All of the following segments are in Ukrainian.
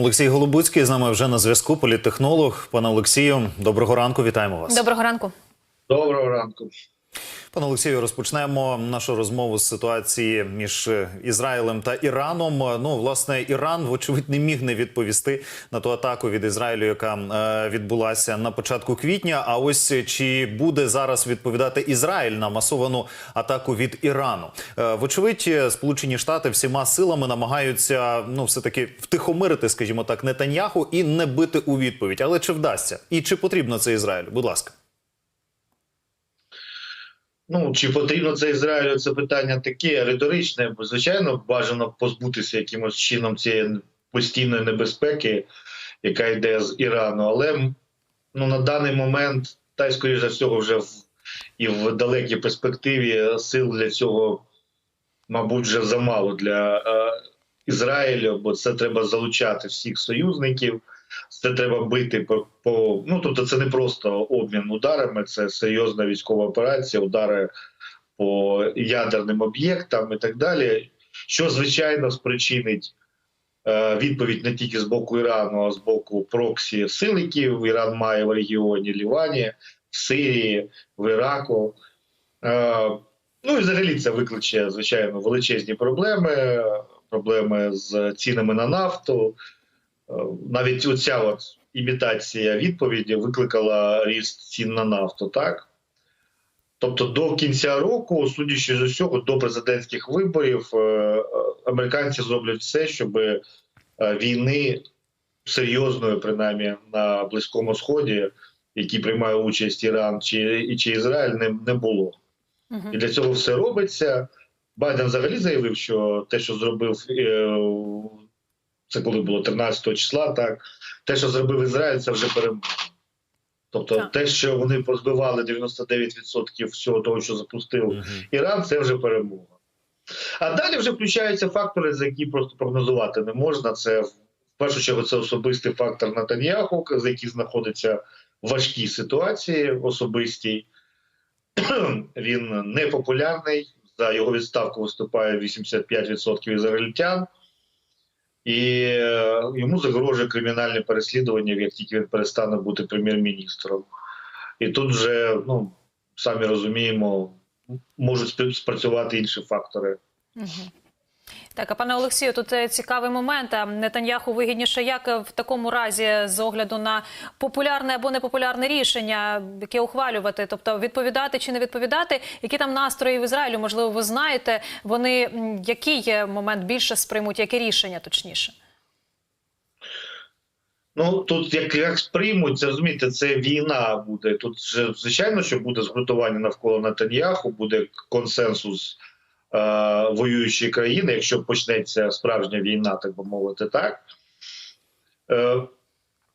Олексій Голубуцький з нами вже на зв'язку. Політтехнолог. Пане Олексію, доброго ранку. Вітаємо вас. Доброго ранку. Доброго ранку. Пане Олексію, розпочнемо нашу розмову з ситуації між е, Ізраїлем та Іраном. Ну, власне, Іран, вочевидь, не міг не відповісти на ту атаку від Ізраїлю, яка е, відбулася на початку квітня. А ось чи буде зараз відповідати Ізраїль на масовану атаку від Ірану? Е, вочевидь, е, Сполучені Штати всіма силами намагаються ну, все таки втихомирити, скажімо так, Нетаньяху і не бити у відповідь. Але чи вдасться? І чи потрібно це Ізраїлю? Будь ласка. Ну чи потрібно це Ізраїлю? Це питання таке риторичне, бо звичайно бажано позбутися якимось чином цієї постійної небезпеки, яка йде з Ірану. Але ну на даний момент, та й скоріше за всього, вже в і в далекій перспективі сил для цього, мабуть, вже замало для е, Ізраїлю, бо це треба залучати всіх союзників. Це треба бити по, по ну тобто, це не просто обмін ударами, це серйозна військова операція, удари по ядерним об'єктам і так далі. Що звичайно спричинить е, відповідь не тільки з боку Ірану, а з боку проксі сил, які Іран має в регіоні Лівані, в Сирії, в Іраку. Е, ну і взагалі це викличе звичайно величезні проблеми, проблеми з цінами на нафту. Е, навіть оця от імітація відповіді викликала ріст цін на нафту, так? Тобто до кінця року, судячи з усього, до президентських виборів, е, американці зроблять все, щоб е, війни серйозної, принаймні на Близькому Сході, які приймає участь Іран чи, чи Ізраїль, не, не було. Угу. І для цього все робиться. Байден взагалі заявив, що те, що зробив це коли було 13 числа, так те, що зробив Ізраїль, це вже перемога. Тобто, Так. те, що вони позбивали 99% всього того, що запустив Мгм. Іран, це вже перемога. А далі вже включаються фактори, за які просто прогнозувати не можна. Це в першу чергу це особистий фактор Натаньяху, за який знаходиться в важкій ситуації особистій. Він непопулярний. За його відставку виступає 85% ізраїльтян. І е, йому загрожує кримінальне переслідування, як тільки він перестане бути прем'єр-міністром. І тут вже, ну самі розуміємо, можуть спрацювати інші фактори. Угу. Так, а пане Олексію, тут е, цікавий момент. А Нетаньяху вигідніше, як е, в такому разі з огляду на популярне або непопулярне рішення, яке ухвалювати, тобто відповідати чи не відповідати, які там настрої в Ізраїлю, можливо, ви знаєте, вони який момент більше сприймуть, яке рішення точніше? Ну тут як, як сприймуть, це розумієте, це війна буде. Тут звичайно, що буде згуртування навколо Натаньяху, буде консенсус е, воюючої країни, якщо почнеться справжня війна, так би мовити, так. Е,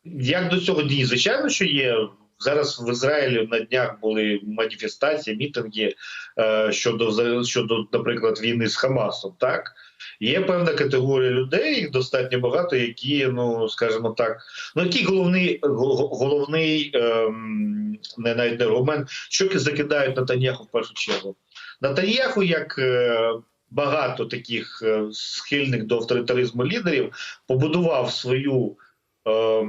як до цього дні? Звичайно, що є. Зараз в Ізраїлі на днях були маніфестації, мітинги е, щодо щодо, наприклад, війни з Хамасом. Так є певна категорія людей, достатньо багато, які, ну скажімо так, ну який головний головний ем, не навіть не аргумент, що закидають Натаньяху в першу чергу. Натаньяху, як е, багато таких е, схильних до авторитаризму лідерів, побудував свою е,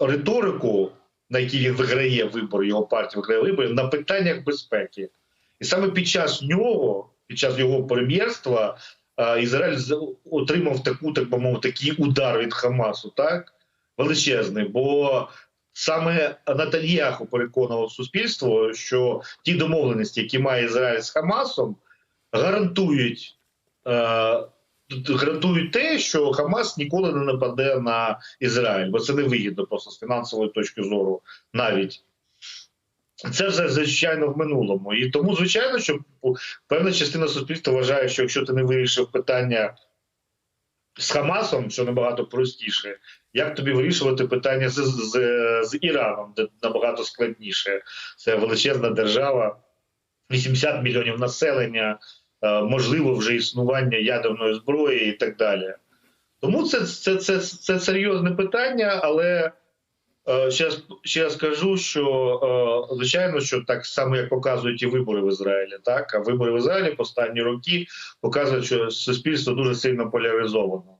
риторику, на якій він виграє вибори, його партія виграє вибори, на питаннях безпеки. І саме під час нього, під час його прем'єрства, е, Ізраїль отримав таку, так би мовити, такий удар від Хамасу, так? Величезний. Бо саме Натальяху переконував суспільство, що ті домовленості, які має Ізраїль з Хамасом, гарантують. Е, Гарантують те, що Хамас ніколи не нападе на Ізраїль, бо це не вигідно просто з фінансової точки зору навіть. Це вже звичайно в минулому. І тому, звичайно, що певна частина суспільства вважає, що якщо ти не вирішив питання з Хамасом, що набагато простіше, як тобі вирішувати питання з, з, з Іраном, де набагато складніше. Це величезна держава, 80 мільйонів населення, е, можливо, вже існування ядерної зброї і так далі. Тому це, це, це, це серйозне питання, але е, ще, ще що е, звичайно, що так само, як показують і вибори в Ізраїлі, так а вибори в Ізраїлі останні роки показують, що суспільство дуже сильно поляризовано.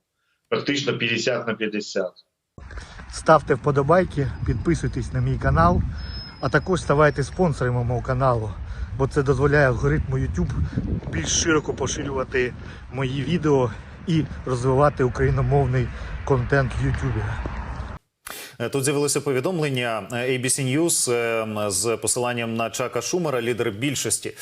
практично 50 на 50. ставте вподобайки, підписуйтесь на мій канал, а також ставайте спонсорами мого каналу, бо це дозволяє алгоритму YouTube більш широко поширювати мої відео і розвивати україномовний контент в YouTube. Е, Тут з'явилося повідомлення е, ABC News е, з посиланням на Чака Шумера, лідер більшості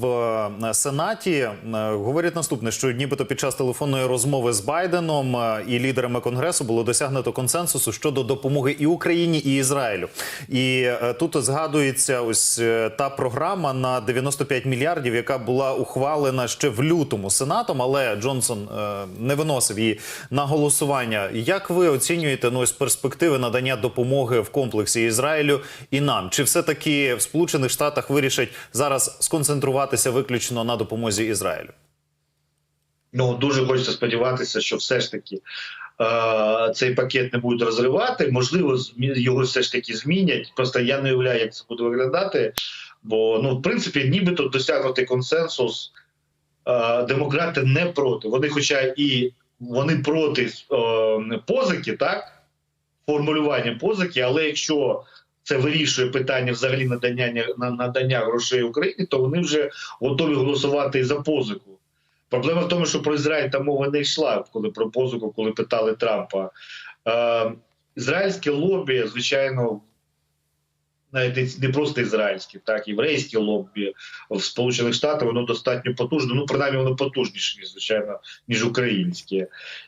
в Сенаті. Говорять наступне, що нібито під час телефонної розмови з Байденом і лідерами конгресу було досягнуто консенсусу щодо допомоги і Україні, і Ізраїлю. І тут згадується ось та програма на 95 мільярдів, яка була ухвалена ще в лютому сенатом, але Джонсон не виносив її на голосування. Як ви оцінюєте ну, ось перспективи надання допомоги в комплексі Ізраїлю і нам? Чи все таки в Сполучених Штатах вирішать зараз сконцентруватися виключно на допомозі Ізраїлю? Ну дуже хочеться сподіватися, що все ж таки е, цей пакет не будуть розривати. Можливо, його все ж таки змінять. Просто я не уявляю, як це буде виглядати. Бо ну, в принципі, нібито досягнутий консенсус. Е, демократи не проти. Вони, хоча і вони проти е, позики, так формулювання позики, але якщо це вирішує питання взагалі надання на- надання грошей Україні, то вони вже готові голосувати за позику. Проблема в тому, що про Ізраїль там мова не йшла, коли про позику, коли питали Трампа. Е, ізраїльське лобі, звичайно, навіть не- просто ізраїльське, так, єврейське лобі в Сполучених Штатах, воно достатньо потужне. Ну, принаймні, воно потужніше, звичайно, ніж українське.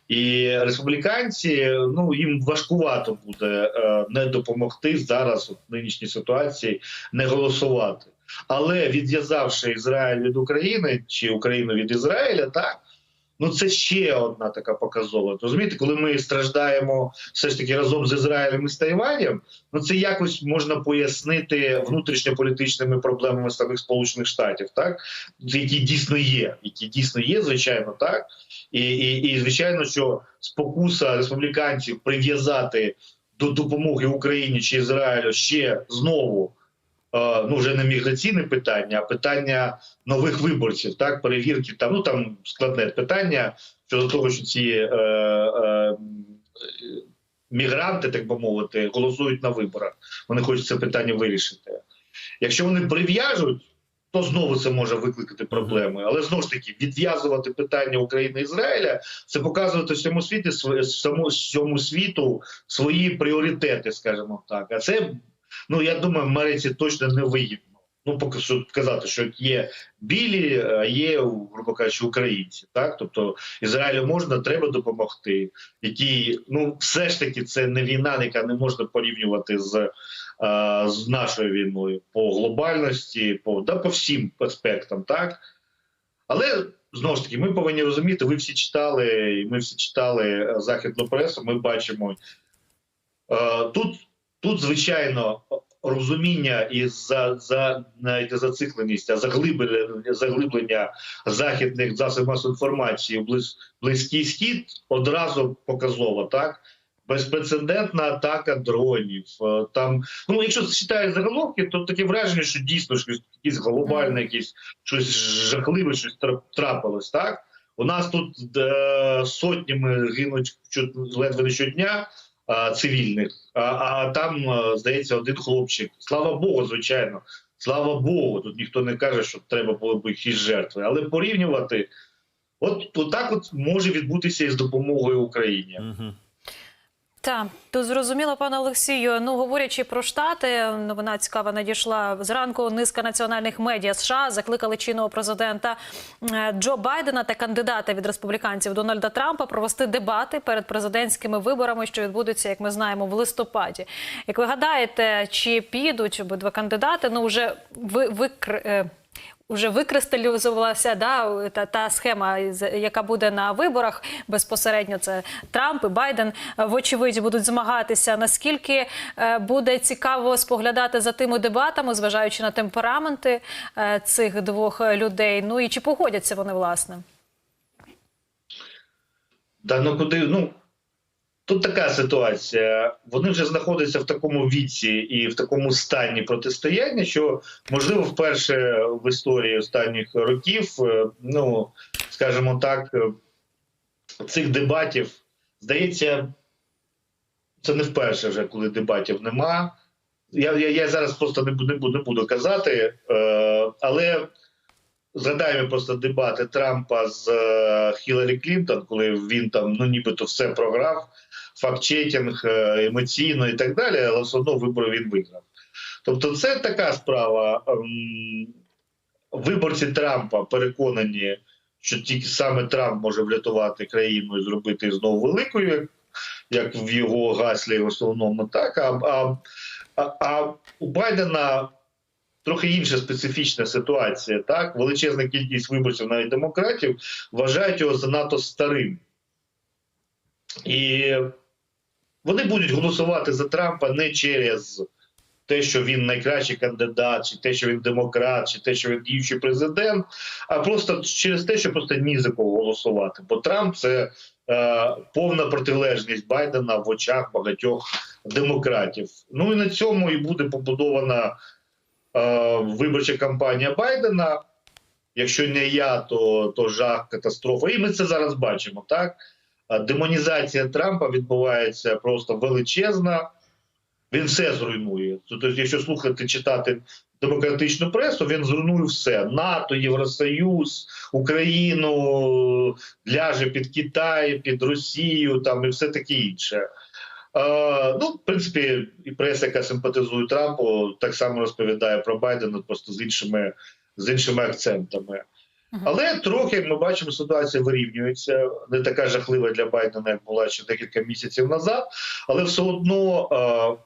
І республіканці, ну їм важкувато буде е, не допомогти зараз в нинішній ситуації не голосувати. Але відв'язавши Ізраїль від України чи Україну від Ізраїля, так ну це ще одна така показова. Розумієте, коли ми страждаємо все ж таки разом з Ізраїлем і з Тайванем, ну це якось можна пояснити внутрішньополітичними проблемами самих Сполучених Штатів, так які дійсно є, які дійсно є, звичайно, так і, і, і звичайно, що спокуса республіканців прив'язати до допомоги Україні чи Ізраїлю ще знову ну вже не міграційне питання, а питання нових виборців, так перевірки там. Ну там складне питання щодо того, що ці е, е, мігранти, так би мовити, голосують на виборах. Вони хочуть це питання вирішити. Якщо вони прив'яжуть. То знову це може викликати проблеми, але знову ж таки відв'язувати питання України і Ізраїля це показувати всьому світі св- всьому, всьому світу свої пріоритети, скажімо так. А це ну я думаю, Америці точно не вигідно. Ну, поки що казати, що є білі, а є, грубо кажучи, українці. Так, тобто Ізраїлю можна, треба допомогти. Які ну все ж таки це не війна, яка не можна порівнювати з, з нашою війною по глобальності, по да по всім аспектам, так. Але знову ж таки, ми повинні розуміти, ви всі читали, і ми всі читали е, західну пресу. Ми бачимо е, тут, тут звичайно розуміння і за, за навіть зацикленість, а заглиблення, заглиблення західних засобів масової інформації в близ, близький схід одразу показово так. Безпрецедентна атака дронів. Е, Там, ну якщо читаєш заголовки, то таке враження, що дійсно щось якесь глобальне, якесь щось жахливе, щось тра- трапилось. Так у нас тут е, сотнями гинуть ледве не щодня цивільних, а, там е, здається один хлопчик. Слава Богу, звичайно. Слава Богу, тут ніхто не каже, що треба було б якісь жертви, але порівнювати, от, от так от може відбутися і з допомогою Україні. Угу. Так, тут зрозуміло, пане Олексію. Ну говорячи про штати, новина цікава надійшла зранку. Низка національних медіа США закликали чинного президента е, Джо Байдена та кандидата від республіканців Дональда Трампа провести дебати перед президентськими виборами, що відбудуться, як ми знаємо, в листопаді. Як ви гадаєте, чи підуть обидва кандидати? Ну вже ви викр... е, Уже викристалізувалася да, та, та схема, яка буде на виборах безпосередньо. Це Трамп і Байден, е, вочевидь, будуть змагатися. Наскільки е, буде цікаво споглядати за тими дебатами, зважаючи на темпераменти е, цих двох людей? Ну і чи погодяться вони власне? Да ну куди? Ну тут така ситуація. Вони вже знаходяться в такому віці і в такому стані протистояння, що можливо вперше в історії останніх років, е, ну скажімо так, е, цих дебатів здається, це не вперше вже, коли дебатів нема. Я, я, я зараз просто не буду, не буду, не буду казати, е, але згадаємо просто дебати Трампа з е, Хіларі Клінтон, коли він там ну нібито все програв, фактчекінг е, емоційно і так далі, але все одно вибори він виграв. Тобто, це така справа. Ем, Виборці Трампа переконані, що тільки саме Трамп може врятувати країну і зробити знову великою, як, в його гаслі в основному, так. А, а, а у Байдена трохи інша специфічна ситуація. Так, величезна кількість виборців, навіть демократів, вважають його занадто старим. І вони будуть голосувати за Трампа не через те, що він найкращий кандидат, чи те, що він демократ, чи те, що він діючий президент, а просто через те, що просто ні за кого голосувати. Бо Трамп це е, повна протилежність Байдена в очах багатьох демократів. Ну і на цьому і буде побудована е, виборча кампанія Байдена. Якщо не я, то, то жах, катастрофа. І ми це зараз бачимо. Так демонізація Трампа відбувається просто величезна. Він все зруйнує. Тобто, якщо слухати читати демократичну пресу, він зруйнує все: НАТО, Євросоюз, Україну, ляже під Китай, під Росію, там і все таке інше. Е, ну, в принципі, і преса, яка симпатизує Трампу, так само розповідає про Байдена, просто з іншими, з іншими акцентами. Але трохи ми бачимо, ситуація вирівнюється. Не така жахлива для Байдена, як була ще декілька місяців назад, але все одно е,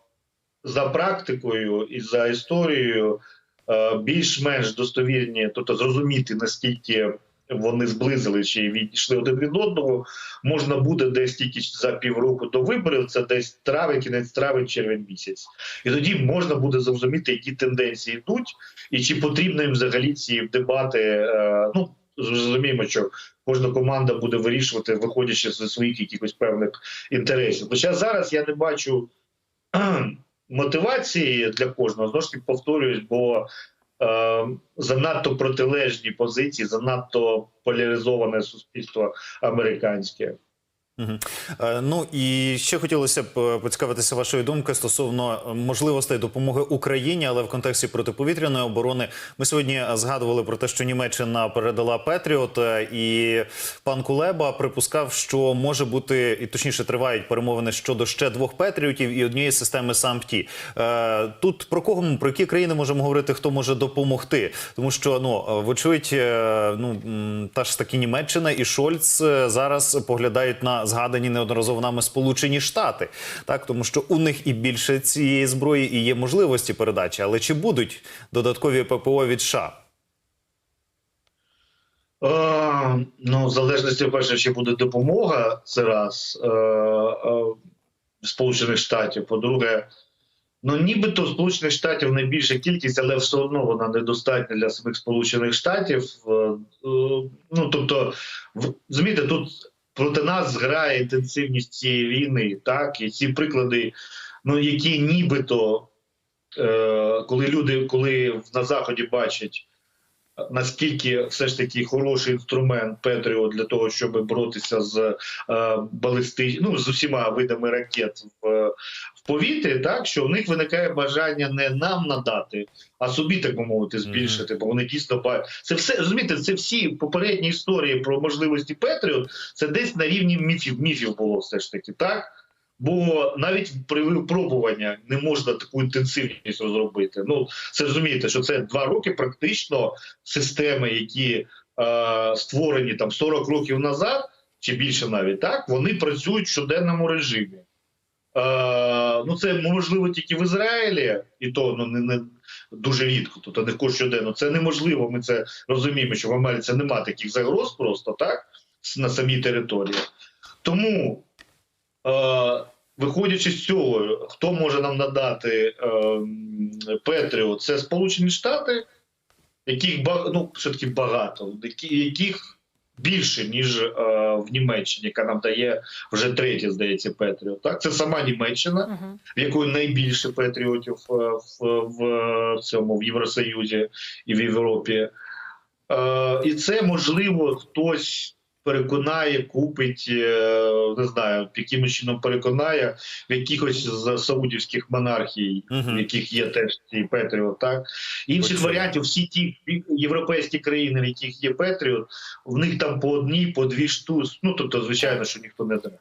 за практикою і за історією е, більш-менш достовірні, тобто зрозуміти наскільки вони зблизили чи відійшли один від одного, можна буде десь тільки за півроку до виборів. Це десь травень, кінець травень, червень місяць, і тоді можна буде зрозуміти, які тенденції йдуть, і чи потрібно їм взагалі ці дебати. Е, ну зрозуміємо, що кожна команда буде вирішувати, виходячи зі своїх якихось певних інтересів. Хоча зараз я не бачу мотивації для кожного знову ж таки повторююсь, бо занадто протилежні позиції, занадто поляризоване суспільство американське. Е, Ну і ще хотілося б е, поцікавитися вашою думкою стосовно е, можливостей допомоги Україні, але в контексті протиповітряної оборони. Ми сьогодні згадували про те, що Німеччина передала Петріот, і пан Кулеба припускав, що може бути і точніше тривають перемовини щодо ще двох Петріотів і однієї системи САМПТІ. Тут про кого ми- про які країни можемо говорити, хто може допомогти, тому що ну вочевидь, ну та ж таки Німеччина і Шольц зараз поглядають на згадані неодноразово нами Сполучені Штати, так тому що у них і більше цієї зброї і є можливості передачі. Але чи будуть додаткові ППО від США? Е, ну, в залежності, перше, чи буде допомога, це раз е, е, Сполучених Штатів. По-друге, ну нібито Сполучених Штатів найбільша кількість, але все одно вона недостатня для самих Сполучених Штатів. Е, е, ну тобто, в- розумієте, тут проти нас зграє інтенсивність цієї війни, так? І ці приклади, ну які нібито, е, коли люди, коли на заході бачать наскільки все ж таки хороший інструмент Петріот для того, щоб боротися з е, балисти... ну, з усіма видами ракет в, в повітрі, так що в них виникає бажання не нам надати, а собі так би мовити, збільшити, бо вони дійсно це все розумієте, це всі попередні історії про можливості Петріот. Це десь на рівні міфів міфів було все ж таки, так. Бо навіть при випробуванні не можна таку інтенсивність розробити. Ну це розумієте, що це два роки практично системи, які е, створені там 40 років назад, чи більше навіть так, вони працюють в щоденному режимі. Е, ну це можливо тільки в Ізраїлі, і то ну не, не дуже рідко, тобто не кожен щоденно. Це неможливо. Ми це розуміємо, що в Америці немає таких загроз просто так на самій території. Тому. Е, Виходячи з цього, хто може нам надати е, Петріо? Це Сполучені Штати, яких ну, все-таки багато, яких більше, ніж е, в Німеччині, яка нам дає вже третє, здається, Петріо. Так, це сама Німеччина, в якої найбільше патріотів е, в, в, в цьому в Євросоюзі і в Європі. І це можливо хтось переконає, купить, е, не знаю, якимось чином переконає в якихось з саудівських монархій, в яких є теж ці Петріот. Так інших Очевидно. варіантів, всі ті європейські країни, в яких є Петріот, в них там по одній, по дві штуки. Ну тобто, звичайно, що ніхто не знає.